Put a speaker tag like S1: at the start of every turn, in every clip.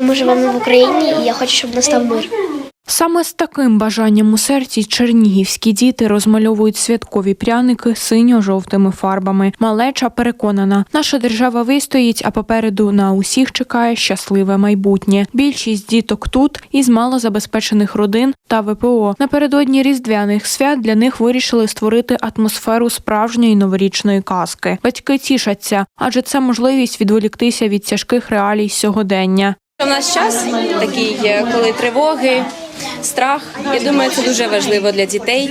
S1: Ми живемо в Україні, і я хочу, щоб настав мир.
S2: Саме з таким бажанням у серці чернігівські діти розмальовують святкові пряники синьо-жовтими фарбами. Малеча переконана, наша держава вистоїть, а попереду на усіх чекає щасливе майбутнє. Більшість діток тут із малозабезпечених родин та ВПО. Напередодні різдвяних свят для них вирішили створити атмосферу справжньої новорічної казки. Батьки тішаться, адже це можливість відволіктися від тяжких реалій сьогодення.
S3: У нас час такий, е, коли тривоги, страх. Я думаю, це дуже важливо для дітей.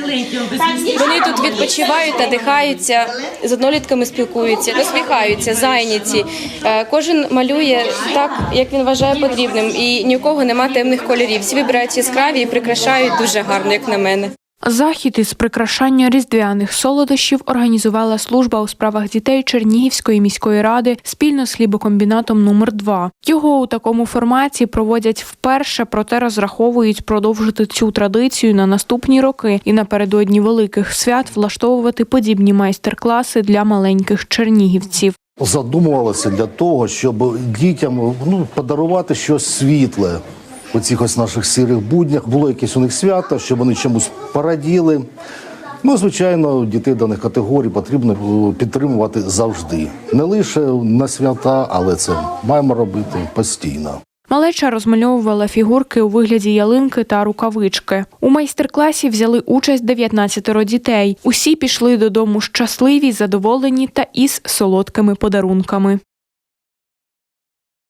S3: Вони тут відпочивають, надихаються, з однолітками спілкуються, посміхаються, зайняті. Е, Кожен малює так, як він вважає потрібним, і ні у кого нема темних кольорів. Всі вибирають яскраві і прикрашають дуже гарно, як на мене.
S2: Захід із прикрашання різдвяних солодощів організувала служба у справах дітей Чернігівської міської ради спільно з хлібокомбінатом номер 2 Його у такому форматі проводять вперше, проте розраховують продовжити цю традицію на наступні роки і напередодні великих свят влаштовувати подібні майстер-класи для маленьких чернігівців.
S4: задумувалося для того, щоб дітям ну, подарувати щось світле у цих ось наших сірих буднях. Було якесь у них свято, щоб вони чомусь пораділи. Ну, звичайно, дітей даних категорій потрібно підтримувати завжди. Не лише на свята, але це маємо робити постійно.
S2: Малеча розмальовувала фігурки у вигляді ялинки та рукавички. У майстер-класі взяли участь 19 дітей. Усі пішли додому щасливі, задоволені та із солодкими подарунками.